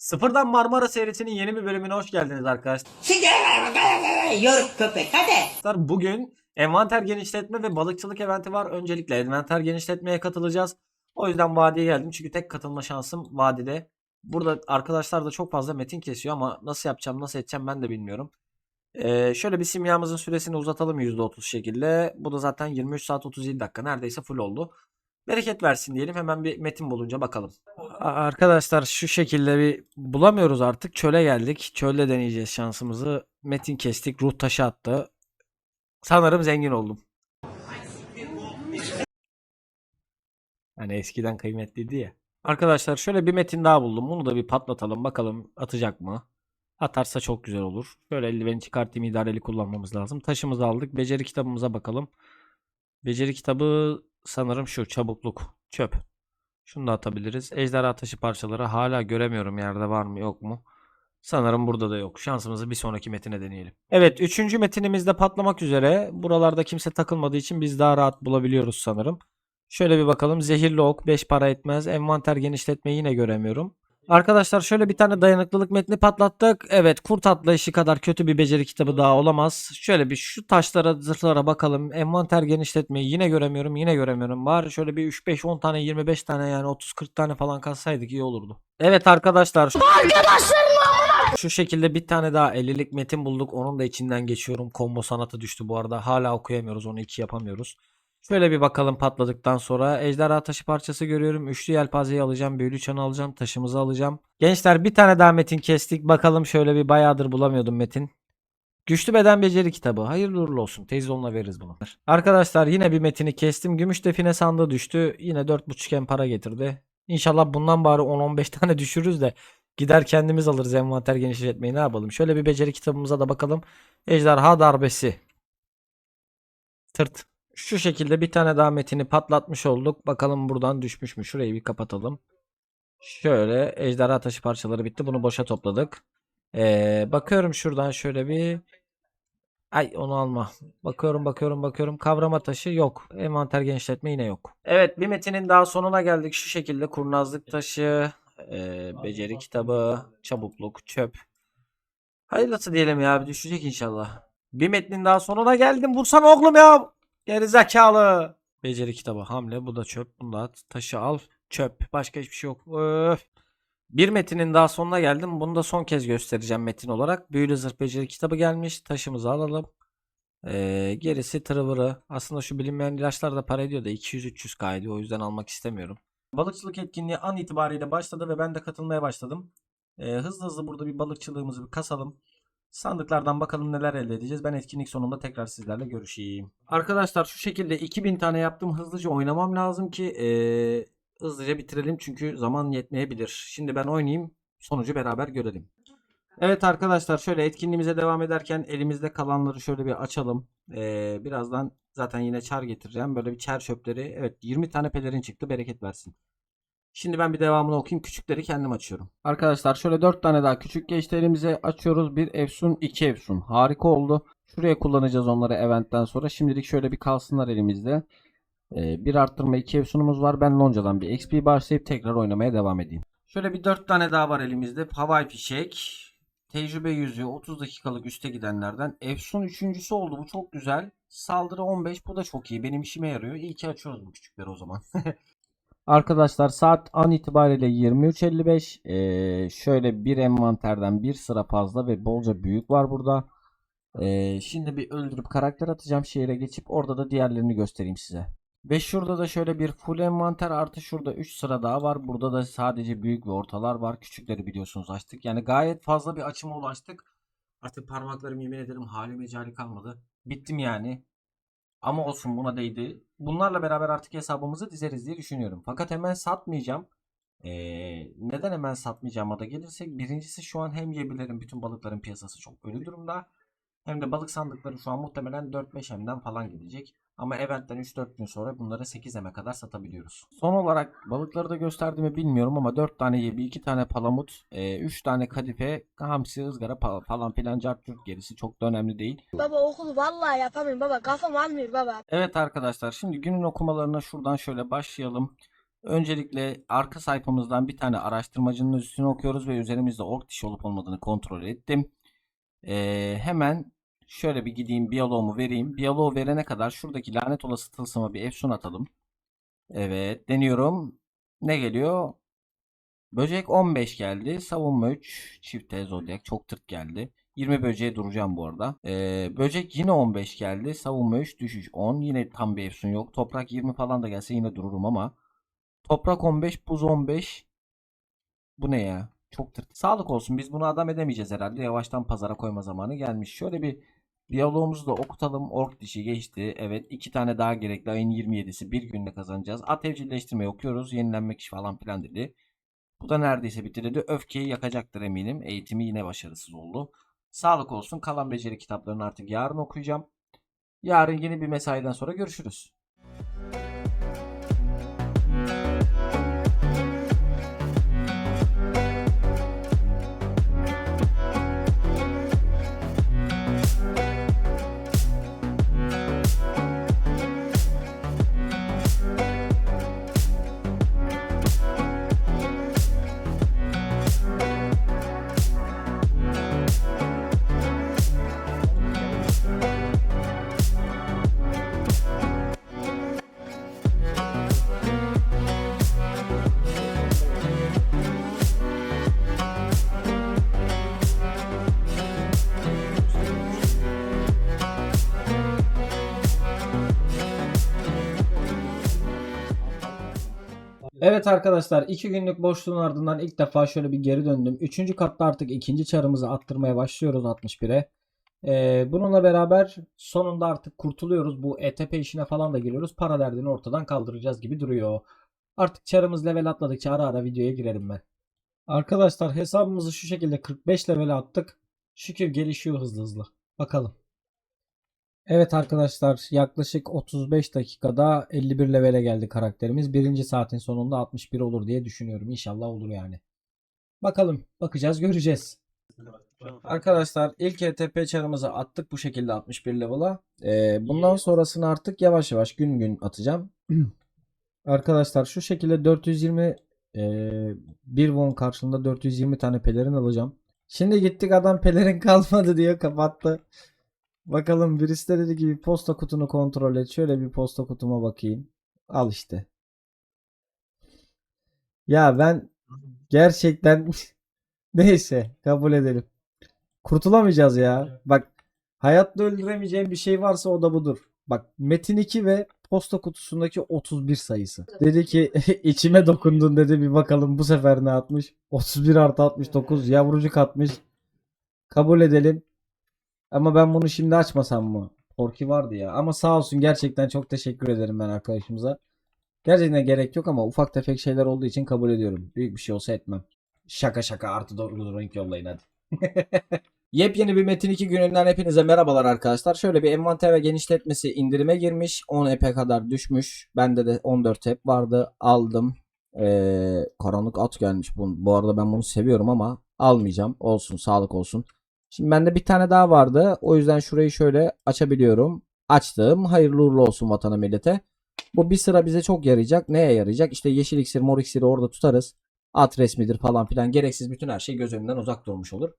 Sıfırdan Marmara serisinin yeni bir bölümüne hoş geldiniz arkadaşlar. Yoruk köpek hadi. Bugün envanter genişletme ve balıkçılık eventi var. Öncelikle envanter genişletmeye katılacağız. O yüzden vadiye geldim. Çünkü tek katılma şansım vadide. Burada arkadaşlar da çok fazla metin kesiyor ama nasıl yapacağım nasıl edeceğim ben de bilmiyorum. Ee, şöyle bir simyamızın süresini uzatalım %30 şekilde. Bu da zaten 23 saat 37 dakika neredeyse full oldu. Bereket versin diyelim. Hemen bir metin bulunca bakalım. Arkadaşlar şu şekilde bir bulamıyoruz artık. Çöle geldik. Çölde deneyeceğiz şansımızı. Metin kestik. Ruh taşı attı. Sanırım zengin oldum. Hani eskiden kıymetliydi ya. Arkadaşlar şöyle bir metin daha buldum. Bunu da bir patlatalım. Bakalım atacak mı? Atarsa çok güzel olur. Şöyle eldiveni çıkartayım. idareli kullanmamız lazım. Taşımızı aldık. Beceri kitabımıza bakalım. Beceri kitabı sanırım şu. Çabukluk. Çöp. Şunu da atabiliriz. Ejderha taşı parçaları hala göremiyorum yerde var mı yok mu? Sanırım burada da yok. Şansımızı bir sonraki metine deneyelim. Evet, üçüncü metinimiz de patlamak üzere. Buralarda kimse takılmadığı için biz daha rahat bulabiliyoruz sanırım. Şöyle bir bakalım. Zehirli ok 5 para etmez. Envanter genişletmeyi yine göremiyorum. Arkadaşlar şöyle bir tane dayanıklılık metni patlattık. Evet kurt atlayışı kadar kötü bir beceri kitabı daha olamaz. Şöyle bir şu taşlara zırhlara bakalım. Envanter genişletmeyi yine göremiyorum yine göremiyorum. Bari şöyle bir 3 5 10 tane 25 tane yani 30 40 tane falan katsaydık iyi olurdu. Evet arkadaşlar. Şu... Şu şekilde bir tane daha 50'lik metin bulduk. Onun da içinden geçiyorum. Combo sanatı düştü bu arada. Hala okuyamıyoruz. Onu iki yapamıyoruz. Şöyle bir bakalım patladıktan sonra. Ejderha taşı parçası görüyorum. Üçlü yelpazeyi alacağım. Büyülü çanı alacağım. Taşımızı alacağım. Gençler bir tane daha metin kestik. Bakalım şöyle bir bayağıdır bulamıyordum metin. Güçlü beden beceri kitabı. Hayırlı uğurlu olsun. Teyze onunla veririz bunu. Arkadaşlar yine bir metini kestim. Gümüş define sandığı düştü. Yine 4.5 para getirdi. İnşallah bundan bari 10-15 tane düşürürüz de gider kendimiz alırız envanter genişletmeyi ne yapalım. Şöyle bir beceri kitabımıza da bakalım. Ejderha darbesi. Tırt. Şu şekilde bir tane daha metini patlatmış olduk. Bakalım buradan düşmüş mü? Şurayı bir kapatalım. Şöyle ejderha taşı parçaları bitti. Bunu boşa topladık. Ee, bakıyorum şuradan şöyle bir Ay onu alma. Bakıyorum bakıyorum bakıyorum. Kavrama taşı yok. Envanter genişletme yine yok. Evet bir metinin daha sonuna geldik. Şu şekilde kurnazlık taşı, e, beceri kitabı, çabukluk, çöp. Hayırlısı diyelim ya. Düşecek inşallah. Bir metnin daha sonuna geldim. Vursana oğlum ya. Geri zekalı. Beceri kitabı hamle. Bu da çöp. Bunu da at. Taşı al. Çöp. Başka hiçbir şey yok. Öf. Bir metinin daha sonuna geldim. Bunu da son kez göstereceğim metin olarak. Büyülü zırh beceri kitabı gelmiş. Taşımızı alalım. Ee, gerisi tırıvırı. Aslında şu bilinmeyen ilaçlar da para ediyor da 200-300 k ediyor. O yüzden almak istemiyorum. Balıkçılık etkinliği an itibariyle başladı ve ben de katılmaya başladım. Ee, hızlı hızlı burada bir balıkçılığımızı bir kasalım. Sandıklardan bakalım neler elde edeceğiz. Ben etkinlik sonunda tekrar sizlerle görüşeyim. Arkadaşlar şu şekilde 2000 tane yaptım. Hızlıca oynamam lazım ki ee, hızlıca bitirelim. Çünkü zaman yetmeyebilir. Şimdi ben oynayayım. Sonucu beraber görelim. Evet arkadaşlar şöyle etkinliğimize devam ederken elimizde kalanları şöyle bir açalım. Ee, birazdan zaten yine çar getireceğim. Böyle bir çer çöpleri. Evet 20 tane pelerin çıktı. Bereket versin. Şimdi ben bir devamını okuyayım. Küçükleri kendim açıyorum. Arkadaşlar şöyle 4 tane daha küçük geçti elimize açıyoruz. Bir efsun, iki efsun. Harika oldu. Şuraya kullanacağız onları eventten sonra. Şimdilik şöyle bir kalsınlar elimizde. Ee, bir arttırma iki efsunumuz var. Ben loncadan bir XP başlayıp tekrar oynamaya devam edeyim. Şöyle bir 4 tane daha var elimizde. Havai fişek. Tecrübe yüzüğü 30 dakikalık üste gidenlerden. Efsun üçüncüsü oldu. Bu çok güzel. Saldırı 15. Bu da çok iyi. Benim işime yarıyor. İyi ki açıyoruz bu küçükleri o zaman. Arkadaşlar saat an itibariyle 23.55. Ee, şöyle bir envanterden bir sıra fazla ve bolca büyük var burada. Ee, şimdi bir öldürüp karakter atacağım şehire geçip orada da diğerlerini göstereyim size. Ve şurada da şöyle bir full envanter artı şurada 3 sıra daha var. Burada da sadece büyük ve ortalar var. Küçükleri biliyorsunuz açtık. Yani gayet fazla bir açıma ulaştık. Artık parmaklarım yemin ederim hali mecali kalmadı. Bittim yani. Ama olsun buna değdi. Bunlarla beraber artık hesabımızı dizeriz diye düşünüyorum. Fakat hemen satmayacağım. Ee, neden hemen satmayacağıma da gelirsek. Birincisi şu an hem yiyebilirim bütün balıkların piyasası çok ölü durumda. Hem de balık sandıkları şu an muhtemelen 4-5 M'den falan gidecek. Ama eventten 3-4 gün sonra bunları 8 M'e kadar satabiliyoruz. Son olarak balıkları da gösterdiğimi bilmiyorum ama 4 tane yebi, 2 tane palamut, 3 tane kadife, hamsi, ızgara falan filan cartçurt gerisi çok da önemli değil. Baba okulu vallahi yapamıyorum baba kafam almıyor baba. Evet arkadaşlar şimdi günün okumalarına şuradan şöyle başlayalım. Öncelikle arka sayfamızdan bir tane araştırmacının üstünü okuyoruz ve üzerimizde ork dişi olup olmadığını kontrol ettim. Ee, hemen şöyle bir gideyim biyoloğumu vereyim. Biyoloğu verene kadar şuradaki lanet olası tılsıma bir efsun atalım. Evet deniyorum. Ne geliyor? Böcek 15 geldi. Savunma 3. Çifte zodyak çok tırt geldi. 20 böceğe duracağım bu arada. Ee, böcek yine 15 geldi. Savunma 3 düşüş 10. Yine tam bir efsun yok. Toprak 20 falan da gelse yine dururum ama. Toprak 15, buz 15. Bu ne ya? Çok tırt. Sağlık olsun. Biz bunu adam edemeyeceğiz herhalde. Yavaştan pazara koyma zamanı gelmiş. Şöyle bir diyalogumuzu da okutalım. Ork dişi geçti. Evet. iki tane daha gerekli. Ayın 27'si. Bir günde kazanacağız. At evcilleştirmeyi okuyoruz. Yenilenmek iş falan filan dedi. Bu da neredeyse bitti dedi. Öfkeyi yakacaktır eminim. Eğitimi yine başarısız oldu. Sağlık olsun. Kalan beceri kitaplarını artık yarın okuyacağım. Yarın yeni bir mesaiden sonra görüşürüz. Evet arkadaşlar 2 günlük boşluğun ardından ilk defa şöyle bir geri döndüm. 3. katta artık ikinci çarımızı attırmaya başlıyoruz 61'e. Ee, bununla beraber sonunda artık kurtuluyoruz. Bu ETP işine falan da giriyoruz. Para derdini ortadan kaldıracağız gibi duruyor. Artık çarımız level atladıkça ara ara videoya girerim ben. Arkadaşlar hesabımızı şu şekilde 45 level attık. Şükür gelişiyor hızlı hızlı. Bakalım. Evet arkadaşlar yaklaşık 35 dakikada 51 levele geldi karakterimiz. Birinci saatin sonunda 61 olur diye düşünüyorum. İnşallah olur yani. Bakalım bakacağız göreceğiz. Arkadaşlar ilk ETP çarımızı attık bu şekilde 61 level'a. Ee, bundan sonrasını artık yavaş yavaş gün gün atacağım. Arkadaşlar şu şekilde 420 e, bir won karşılığında 420 tane pelerin alacağım. Şimdi gittik adam pelerin kalmadı diyor kapattı. Bakalım birisi de dedi ki posta kutunu kontrol et. Şöyle bir posta kutuma bakayım. Al işte. Ya ben gerçekten neyse kabul edelim. Kurtulamayacağız ya. Bak hayatta öldüremeyeceğim bir şey varsa o da budur. Bak Metin 2 ve posta kutusundaki 31 sayısı. Dedi ki içime dokundun dedi bir bakalım bu sefer ne atmış. 31 artı 69 yavrucuk atmış. Kabul edelim. Ama ben bunu şimdi açmasam mı? Korki vardı ya. Ama sağ olsun gerçekten çok teşekkür ederim ben arkadaşımıza. Gerçekten gerek yok ama ufak tefek şeyler olduğu için kabul ediyorum. Büyük bir şey olsa etmem. Şaka şaka artı doğru renk yollayın hadi. Yepyeni bir Metin 2 gününden hepinize merhabalar arkadaşlar. Şöyle bir envanter ve genişletmesi indirime girmiş. 10 ep'e kadar düşmüş. Bende de 14 ep vardı. Aldım. Ee, karanlık at gelmiş. Bu, bu arada ben bunu seviyorum ama almayacağım. Olsun sağlık olsun. Şimdi bende bir tane daha vardı. O yüzden şurayı şöyle açabiliyorum. Açtım. Hayırlı uğurlu olsun vatana millete. Bu bir sıra bize çok yarayacak. Neye yarayacak? İşte yeşil iksir, mor iksiri orada tutarız. At resmidir falan filan. Gereksiz bütün her şey göz önünden uzak durmuş olur.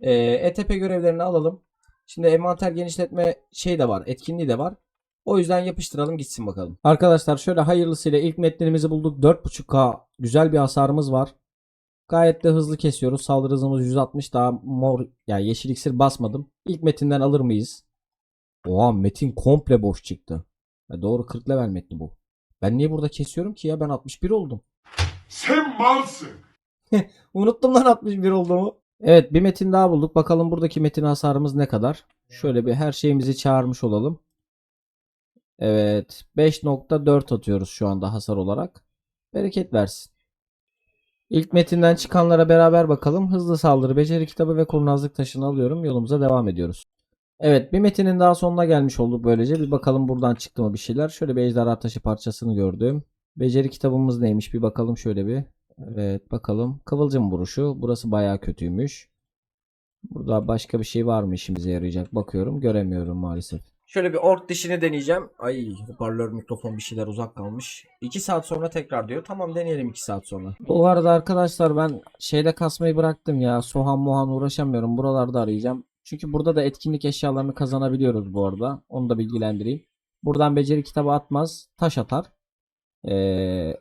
Ee, ETP görevlerini alalım. Şimdi envanter genişletme şey de var. Etkinliği de var. O yüzden yapıştıralım gitsin bakalım. Arkadaşlar şöyle hayırlısıyla ilk metnimizi bulduk. 4.5K güzel bir hasarımız var. Gayet de hızlı kesiyoruz. Saldırı hızımız 160 daha mor yani yeşil iksir basmadım. İlk metinden alır mıyız? Oha metin komple boş çıktı. Ya doğru 40 level metni bu. Ben niye burada kesiyorum ki ya ben 61 oldum. Sen malsın. Unuttum lan 61 olduğumu. Evet bir metin daha bulduk. Bakalım buradaki metin hasarımız ne kadar? Şöyle bir her şeyimizi çağırmış olalım. Evet 5.4 atıyoruz şu anda hasar olarak. Bereket versin. İlk metinden çıkanlara beraber bakalım. Hızlı saldırı, beceri kitabı ve kurnazlık taşını alıyorum. Yolumuza devam ediyoruz. Evet bir metinin daha sonuna gelmiş olduk böylece. Bir bakalım buradan çıktı mı bir şeyler. Şöyle bir ejderha taşı parçasını gördüm. Beceri kitabımız neymiş bir bakalım şöyle bir. Evet bakalım. Kıvılcım vuruşu. Burası bayağı kötüymüş. Burada başka bir şey var mı işimize yarayacak bakıyorum. Göremiyorum maalesef. Şöyle bir ork dişini deneyeceğim. Ay hoparlör mikrofon bir şeyler uzak kalmış. 2 saat sonra tekrar diyor. Tamam deneyelim 2 saat sonra. Bu arada arkadaşlar ben şeyde kasmayı bıraktım ya. Soğan muhan uğraşamıyorum. Buralarda arayacağım. Çünkü burada da etkinlik eşyalarını kazanabiliyoruz bu arada. Onu da bilgilendireyim. Buradan beceri kitabı atmaz. Taş atar. Ee,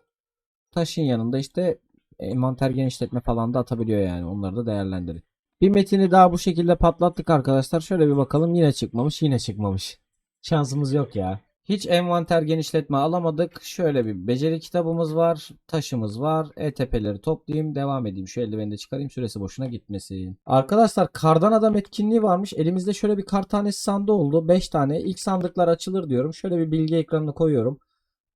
taşın yanında işte envanter genişletme falan da atabiliyor yani. Onları da değerlendirin. Bir metini daha bu şekilde patlattık arkadaşlar. Şöyle bir bakalım yine çıkmamış yine çıkmamış. Şansımız yok ya. Hiç envanter genişletme alamadık. Şöyle bir beceri kitabımız var. Taşımız var. ETP'leri toplayayım. Devam edeyim. Şu eldiveni de çıkarayım. Süresi boşuna gitmesin. Arkadaşlar kardan adam etkinliği varmış. Elimizde şöyle bir kar tanesi sandığı oldu. 5 tane. İlk sandıklar açılır diyorum. Şöyle bir bilgi ekranına koyuyorum.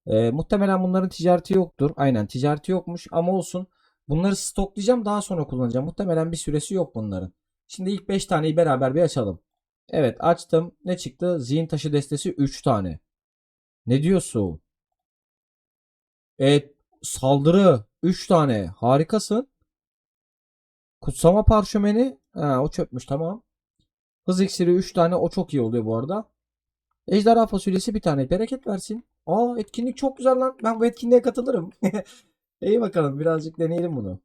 Ee, muhtemelen bunların ticareti yoktur. Aynen ticareti yokmuş ama olsun. Bunları stoklayacağım daha sonra kullanacağım. Muhtemelen bir süresi yok bunların. Şimdi ilk 5 taneyi beraber bir açalım. Evet açtım. Ne çıktı? Zihin taşı destesi 3 tane. Ne diyorsun? Evet saldırı 3 tane. Harikasın. Kutsama parşömeni. Ha, o çöpmüş tamam. Hız iksiri 3 tane. O çok iyi oluyor bu arada. Ejderha fasulyesi bir tane. Bereket versin. Aa etkinlik çok güzel lan. Ben bu etkinliğe katılırım. İyi bakalım birazcık deneyelim bunu.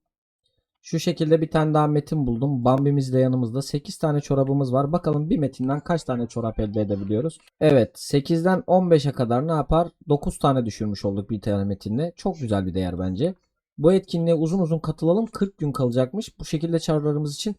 Şu şekilde bir tane daha metin buldum. Bambimiz de yanımızda. 8 tane çorabımız var. Bakalım bir metinden kaç tane çorap elde edebiliyoruz. Evet 8'den 15'e kadar ne yapar? 9 tane düşürmüş olduk bir tane metinle. Çok güzel bir değer bence. Bu etkinliğe uzun uzun katılalım. 40 gün kalacakmış. Bu şekilde çarlarımız için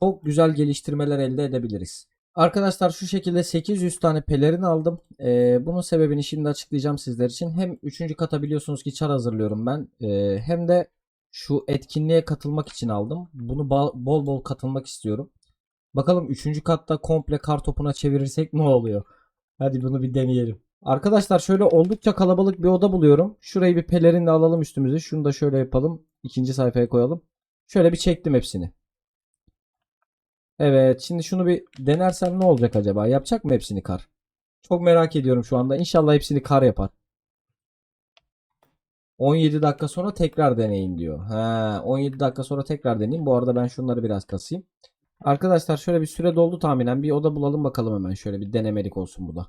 çok güzel geliştirmeler elde edebiliriz. Arkadaşlar şu şekilde 800 tane pelerin aldım. Ee, bunun sebebini şimdi açıklayacağım sizler için. Hem 3. kata biliyorsunuz ki çar hazırlıyorum ben. Ee, hem de şu etkinliğe katılmak için aldım. Bunu bol bol katılmak istiyorum. Bakalım 3. katta komple kar topuna çevirirsek ne oluyor? Hadi bunu bir deneyelim. Arkadaşlar şöyle oldukça kalabalık bir oda buluyorum. Şurayı bir pelerinle alalım üstümüze. Şunu da şöyle yapalım. İkinci sayfaya koyalım. Şöyle bir çektim hepsini. Evet şimdi şunu bir denersem ne olacak acaba? Yapacak mı hepsini kar? Çok merak ediyorum şu anda. İnşallah hepsini kar yapar. 17 dakika sonra tekrar deneyin diyor. Ha, 17 dakika sonra tekrar deneyeyim. Bu arada ben şunları biraz kasayım. Arkadaşlar şöyle bir süre doldu tahminen. Bir oda bulalım bakalım hemen. Şöyle bir denemelik olsun bu da.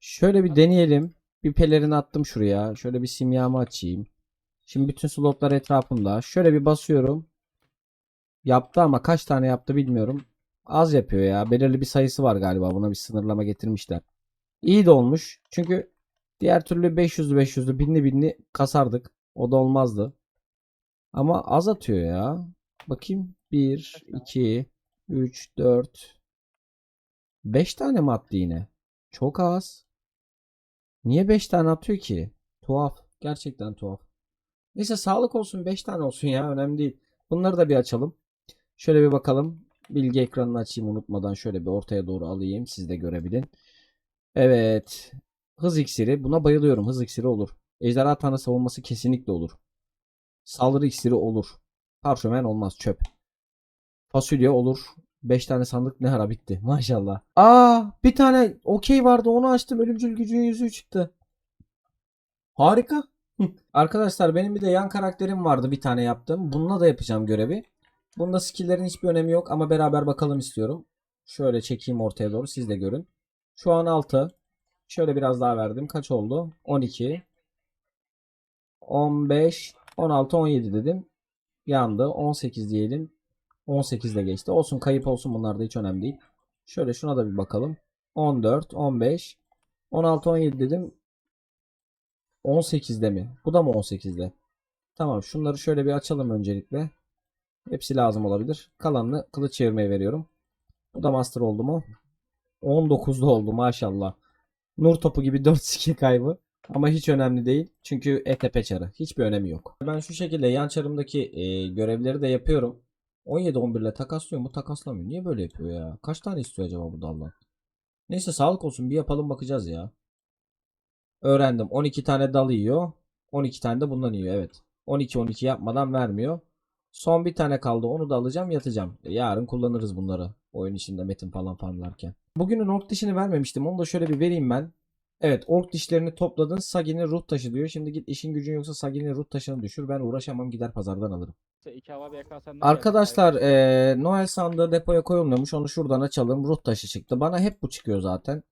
Şöyle bir deneyelim. Bir pelerini attım şuraya. Şöyle bir simyamı açayım. Şimdi bütün slotlar etrafımda. Şöyle bir basıyorum. Yaptı ama kaç tane yaptı bilmiyorum. Az yapıyor ya. Belirli bir sayısı var galiba. Buna bir sınırlama getirmişler. İyi de olmuş. Çünkü diğer türlü 500'lü 500'lü binli binli kasardık. O da olmazdı. Ama az atıyor ya. Bakayım. 1, 2, 3, 4, 5 tane mi attı yine? Çok az. Niye 5 tane atıyor ki? Tuhaf. Gerçekten tuhaf. Neyse sağlık olsun 5 tane olsun ya. Önemli değil. Bunları da bir açalım. Şöyle bir bakalım. Bilgi ekranını açayım unutmadan şöyle bir ortaya doğru alayım. Siz de görebilin. Evet. Hız iksiri. Buna bayılıyorum. Hız iksiri olur. Ejderha tanrı savunması kesinlikle olur. Saldırı iksiri olur. Parşömen olmaz. Çöp. Fasulye olur. 5 tane sandık ne ara bitti. Maşallah. Aa bir tane okey vardı onu açtım. Ölümcül gücün yüzüğü çıktı. Harika. Arkadaşlar benim bir de yan karakterim vardı bir tane yaptım. Bununla da yapacağım görevi. Bunda skill'lerin hiçbir önemi yok ama beraber bakalım istiyorum. Şöyle çekeyim ortaya doğru siz de görün. Şu an 6. Şöyle biraz daha verdim. Kaç oldu? 12. 15. 16, 17 dedim. Yandı. 18 diyelim. 18 de geçti. Olsun kayıp olsun bunlar da hiç önemli değil. Şöyle şuna da bir bakalım. 14, 15, 16, 17 dedim. 18'de mi? Bu da mı 18'de? Tamam şunları şöyle bir açalım öncelikle. Hepsi lazım olabilir. Kalanını kılıç çevirmeye veriyorum. Bu da master oldu mu? 19'da oldu maşallah. Nur topu gibi 4 skill kaybı. Ama hiç önemli değil. Çünkü ETP çarı. Hiçbir önemi yok. Ben şu şekilde yan çarımdaki e, görevleri de yapıyorum. 17-11 ile takaslıyor mu? Takaslamıyor. Niye böyle yapıyor ya? Kaç tane istiyor acaba bu daldan? Neyse sağlık olsun. Bir yapalım bakacağız ya. Öğrendim. 12 tane dal yiyor. 12 tane de bundan yiyor. Evet. 12-12 yapmadan vermiyor. Son bir tane kaldı. Onu da alacağım yatacağım. Yarın kullanırız bunları. Oyun içinde metin falan farmlarken. Bugünün ork dişini vermemiştim. Onu da şöyle bir vereyim ben. Evet ork dişlerini topladın. Sagi'nin ruh taşı diyor. Şimdi git işin gücün yoksa Sagi'nin ruh taşını düşür. Ben uğraşamam gider pazardan alırım. Arkadaşlar eee, Noel sandığı depoya koyulmuyormuş. Onu şuradan açalım. Ruh taşı çıktı. Bana hep bu çıkıyor zaten.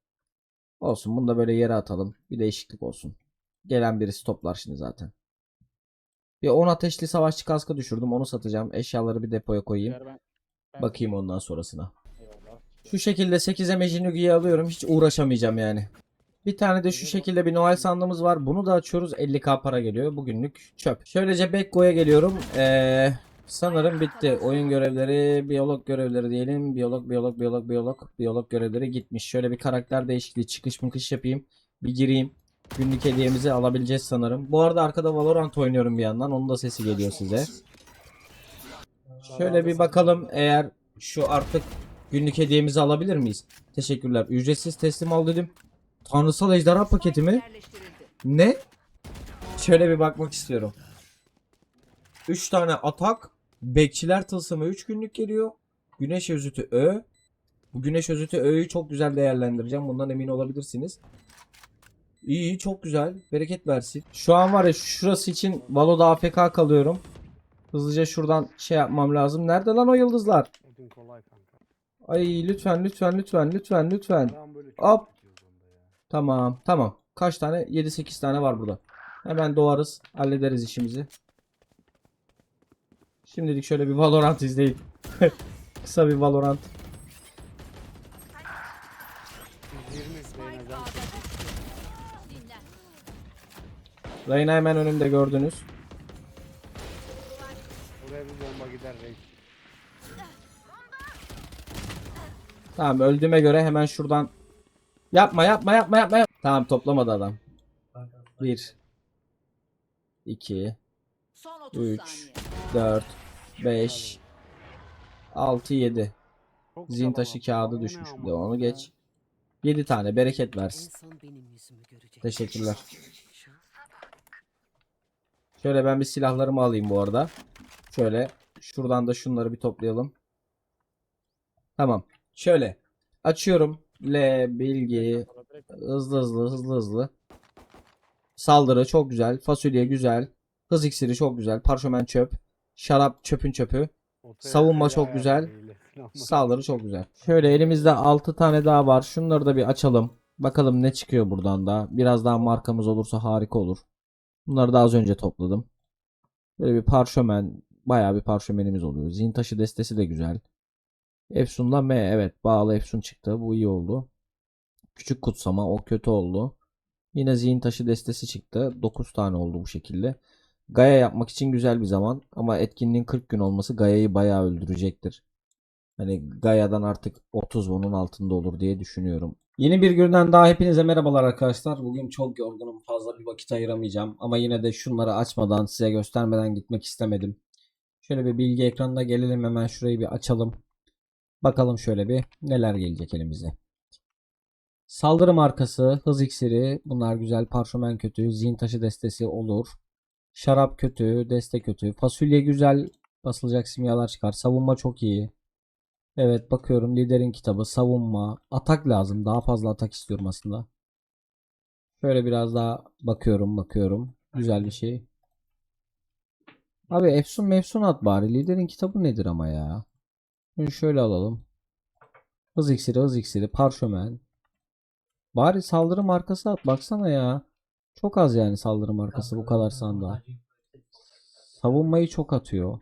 Olsun bunu da böyle yere atalım. Bir değişiklik olsun. Gelen birisi toplar şimdi zaten. Bir 10 ateşli savaşçı kaskı düşürdüm. Onu satacağım. Eşyaları bir depoya koyayım. Ben, ben Bakayım ondan sonrasına. Eyvallah. Şu şekilde 8'e Mejinugi'yi alıyorum. Hiç uğraşamayacağım yani. Bir tane de şu şekilde bir Noel sandığımız var. Bunu da açıyoruz. 50k para geliyor. Bugünlük çöp. Şöylece Bekko'ya geliyorum. Ee, sanırım bitti. Oyun görevleri, biyolog görevleri diyelim. Biyolog, biyolog, biyolog, biyolog. Biyolog görevleri gitmiş. Şöyle bir karakter değişikliği çıkış mıkış yapayım. Bir gireyim. Günlük hediyemizi alabileceğiz sanırım. Bu arada arkada Valorant oynuyorum bir yandan. Onun da sesi geliyor size. Şöyle bir bakalım eğer şu artık günlük hediyemizi alabilir miyiz? Teşekkürler. Ücretsiz teslim al dedim. Tanrısal ejderha paketi mi? Ne? Şöyle bir bakmak istiyorum. 3 tane atak. Bekçiler tılsımı 3 günlük geliyor. Güneş özütü Ö. Bu güneş özütü Ö'yü çok güzel değerlendireceğim. Bundan emin olabilirsiniz. İyi çok güzel. Bereket versin. Şu an var ya şurası için Valo'da AFK kalıyorum. Hızlıca şuradan şey yapmam lazım. Nerede lan o yıldızlar? Ay lütfen lütfen lütfen lütfen lütfen. Hop. Tamam tamam. Kaç tane? 7-8 tane var burada. Hemen doğarız. Hallederiz işimizi. Şimdilik şöyle bir Valorant izleyin. Kısa bir Valorant. Reyna hemen önümde gördünüz. Buraya bir bomba gider reis. Tamam öldüğüme göre hemen şuradan Yapma yapma yapma yapma. yap- Tamam toplamadı adam. 1 2 Son 30 3 saniye. 4 5 6 7 Çok Zin taşı kağıdı düşmüş bir de onu geç. 7 tane bereket versin. Teşekkürler. Şöyle ben bir silahlarımı alayım bu arada. Şöyle şuradan da şunları bir toplayalım. Tamam. Şöyle açıyorum. L bilgi hızlı hızlı hızlı hızlı. Saldırı çok güzel. Fasulye güzel. Hız iksiri çok güzel. Parşömen çöp. Şarap çöpün çöpü. Savunma çok güzel. Saldırı çok güzel. Şöyle elimizde 6 tane daha var. Şunları da bir açalım. Bakalım ne çıkıyor buradan da. Biraz daha markamız olursa harika olur. Bunları da az önce topladım. Böyle bir parşömen. Bayağı bir parşömenimiz oluyor. Zin taşı destesi de güzel. Efsun'da M. Evet bağlı Efsun çıktı. Bu iyi oldu. Küçük kutsama. O kötü oldu. Yine zihin taşı destesi çıktı. 9 tane oldu bu şekilde. Gaya yapmak için güzel bir zaman. Ama etkinliğin 40 gün olması Gaya'yı bayağı öldürecektir. Hani Gaia'dan artık 30 bunun altında olur diye düşünüyorum. Yeni bir günden daha hepinize merhabalar arkadaşlar. Bugün çok yorgunum. Fazla bir vakit ayıramayacağım. Ama yine de şunları açmadan size göstermeden gitmek istemedim. Şöyle bir bilgi ekranına gelelim. Hemen şurayı bir açalım. Bakalım şöyle bir neler gelecek elimize. Saldırı markası, hız iksiri. Bunlar güzel. Parşömen kötü. Zihin taşı destesi olur. Şarap kötü. Deste kötü. Fasulye güzel. Basılacak simyalar çıkar. Savunma çok iyi. Evet bakıyorum liderin kitabı savunma atak lazım daha fazla atak istiyorum aslında. Şöyle biraz daha bakıyorum bakıyorum güzel bir şey. Abi Efsun Mefsun at bari liderin kitabı nedir ama ya. Şunu şöyle alalım. Hız iksiri hız iksiri parşömen. Bari saldırı markası at baksana ya. Çok az yani saldırı markası bu kadar sandığa. Savunmayı çok atıyor.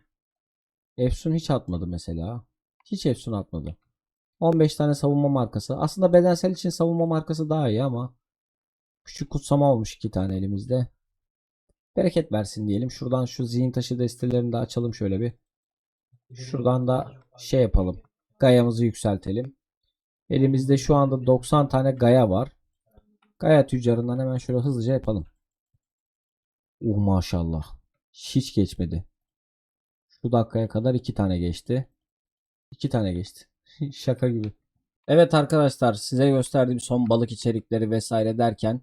Efsun hiç atmadı mesela. Hiç Efsun atmadı. 15 tane savunma markası. Aslında bedensel için savunma markası daha iyi ama küçük kutsama olmuş iki tane elimizde. Bereket versin diyelim. Şuradan şu zihin taşı destelerini de açalım şöyle bir. Şuradan da şey yapalım. Gayamızı yükseltelim. Elimizde şu anda 90 tane gaya var. Gaya tüccarından hemen şöyle hızlıca yapalım. Uh maşallah. Hiç geçmedi. Şu dakikaya kadar iki tane geçti. İki tane geçti. Şaka gibi. Evet arkadaşlar size gösterdiğim son balık içerikleri vesaire derken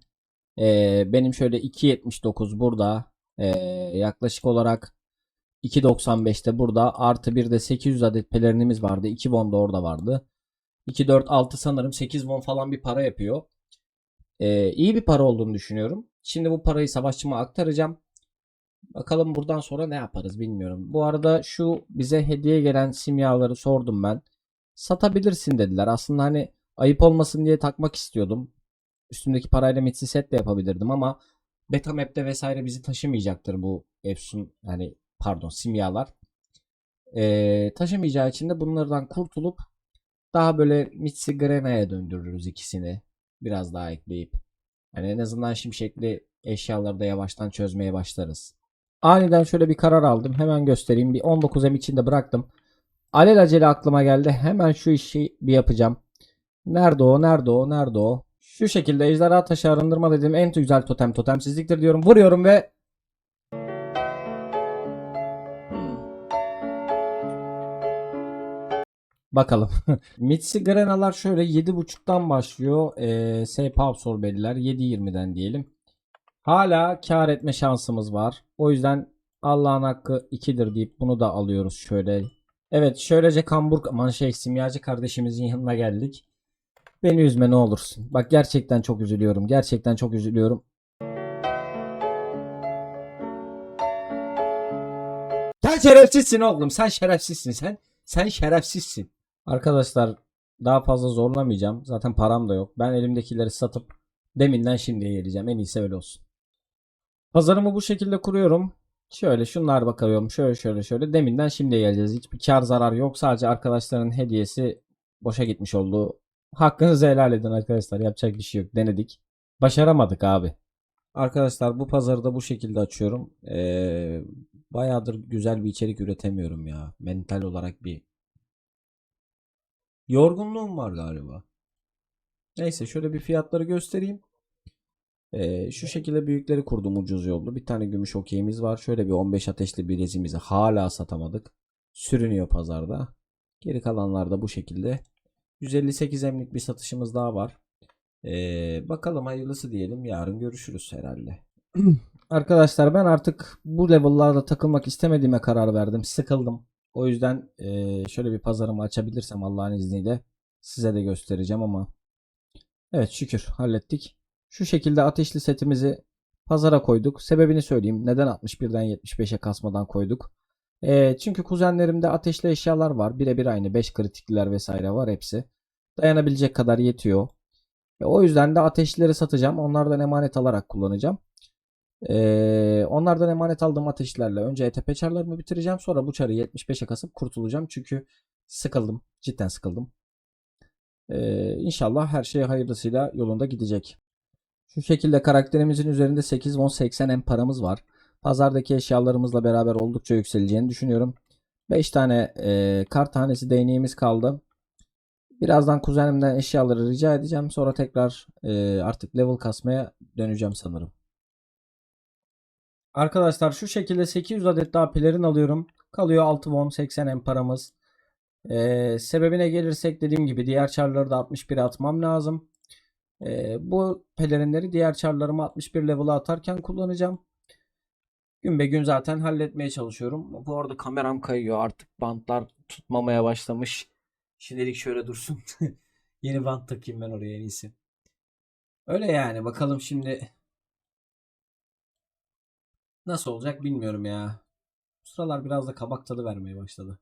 eee, benim şöyle 2.79 burada eee, yaklaşık olarak 2.95'te burada artı bir de 800 adet pelerinimiz vardı. 2 won da orada vardı. 2, 4, 6 sanırım 8 won falan bir para yapıyor. Eee iyi bir para olduğunu düşünüyorum. Şimdi bu parayı savaşçıma aktaracağım. Bakalım buradan sonra ne yaparız bilmiyorum. Bu arada şu bize hediye gelen simyaları sordum ben. Satabilirsin dediler. Aslında hani ayıp olmasın diye takmak istiyordum. üstümdeki parayla mitsi set de yapabilirdim ama beta map'te vesaire bizi taşımayacaktır bu Efsun yani pardon simyalar. Ee, taşımayacağı için de bunlardan kurtulup daha böyle Mitsi Grena'ya döndürürüz ikisini. Biraz daha ekleyip. Yani en azından şimşekli eşyaları da yavaştan çözmeye başlarız. Aniden şöyle bir karar aldım. Hemen göstereyim. Bir 19M içinde bıraktım. Alelacele aklıma geldi. Hemen şu işi bir yapacağım. Nerede o? Nerede o? Nerede o? Şu şekilde ejderha taşı arındırma dediğim en güzel totem totemsizliktir diyorum. Vuruyorum ve Bakalım. Mitsi Grenalar şöyle 7.5'tan başlıyor. Ee, Seyp Absorber'liler 7.20'den diyelim. Hala kar etme şansımız var. O yüzden Allah'ın hakkı 2'dir deyip bunu da alıyoruz şöyle. Evet şöylece kambur aman şey simyacı kardeşimizin yanına geldik. Beni üzme ne olursun. Bak gerçekten çok üzülüyorum. Gerçekten çok üzülüyorum. Sen şerefsizsin oğlum. Sen şerefsizsin sen. Sen şerefsizsin. Arkadaşlar daha fazla zorlamayacağım. Zaten param da yok. Ben elimdekileri satıp deminden şimdiye geleceğim. En iyisi öyle olsun. Pazarımı bu şekilde kuruyorum. Şöyle şunlar bakıyorum. Şöyle şöyle şöyle. Deminden şimdiye geleceğiz. Hiçbir kar zarar yok. Sadece arkadaşların hediyesi boşa gitmiş oldu. Hakkınızı helal edin arkadaşlar. Yapacak bir şey yok. Denedik. Başaramadık abi. Arkadaşlar bu pazarı da bu şekilde açıyorum. Ee, bayağıdır güzel bir içerik üretemiyorum ya. Mental olarak bir yorgunluğum var galiba. Neyse şöyle bir fiyatları göstereyim. Ee, şu şekilde büyükleri kurdum ucuz yollu. Bir tane gümüş okeyimiz var. Şöyle bir 15 ateşli bilezimizi hala satamadık. Sürünüyor pazarda. Geri kalanlar da bu şekilde. 158 emlik bir satışımız daha var. Ee, bakalım hayırlısı diyelim. Yarın görüşürüz herhalde. Arkadaşlar ben artık bu level'larda takılmak istemediğime karar verdim. Sıkıldım. O yüzden eee, şöyle bir pazarımı açabilirsem Allah'ın izniyle size de göstereceğim ama evet şükür hallettik. Şu şekilde ateşli setimizi pazara koyduk. Sebebini söyleyeyim. Neden 61'den 75'e kasmadan koyduk? Eee, çünkü kuzenlerimde ateşli eşyalar var. Birebir aynı. 5 kritikliler vesaire var hepsi. Dayanabilecek kadar yetiyor. E, o yüzden de ateşlileri satacağım. Onlardan emanet alarak kullanacağım. Ee, onlardan emanet aldığım ateşlerle önce ETP çarlarımı bitireceğim. Sonra bu çarı 75'e kasıp kurtulacağım. Çünkü sıkıldım. Cidden sıkıldım. Ee, inşallah her şey hayırlısıyla yolunda gidecek. Şu şekilde karakterimizin üzerinde 8 won 80 em paramız var. Pazardaki eşyalarımızla beraber oldukça yükseleceğini düşünüyorum. 5 tane e, kar tanesi değneğimiz kaldı. Birazdan kuzenimden eşyaları rica edeceğim. Sonra tekrar e, artık level kasmaya döneceğim sanırım. Arkadaşlar şu şekilde 800 adet daha pelerin alıyorum. Kalıyor 6 won 80 em paramız. Ee, sebebine gelirsek dediğim gibi diğer çarları da 61'e atmam lazım. Ee, bu pelerinleri diğer çarlarımı 61 level'a atarken kullanacağım. Gün be gün zaten halletmeye çalışıyorum. Bu arada kameram kayıyor artık bantlar tutmamaya başlamış. Şimdilik şöyle dursun. Yeni bant takayım ben oraya en iyisi. Öyle yani bakalım şimdi Nasıl olacak bilmiyorum ya. Bu sıralar biraz da kabak tadı vermeye başladı.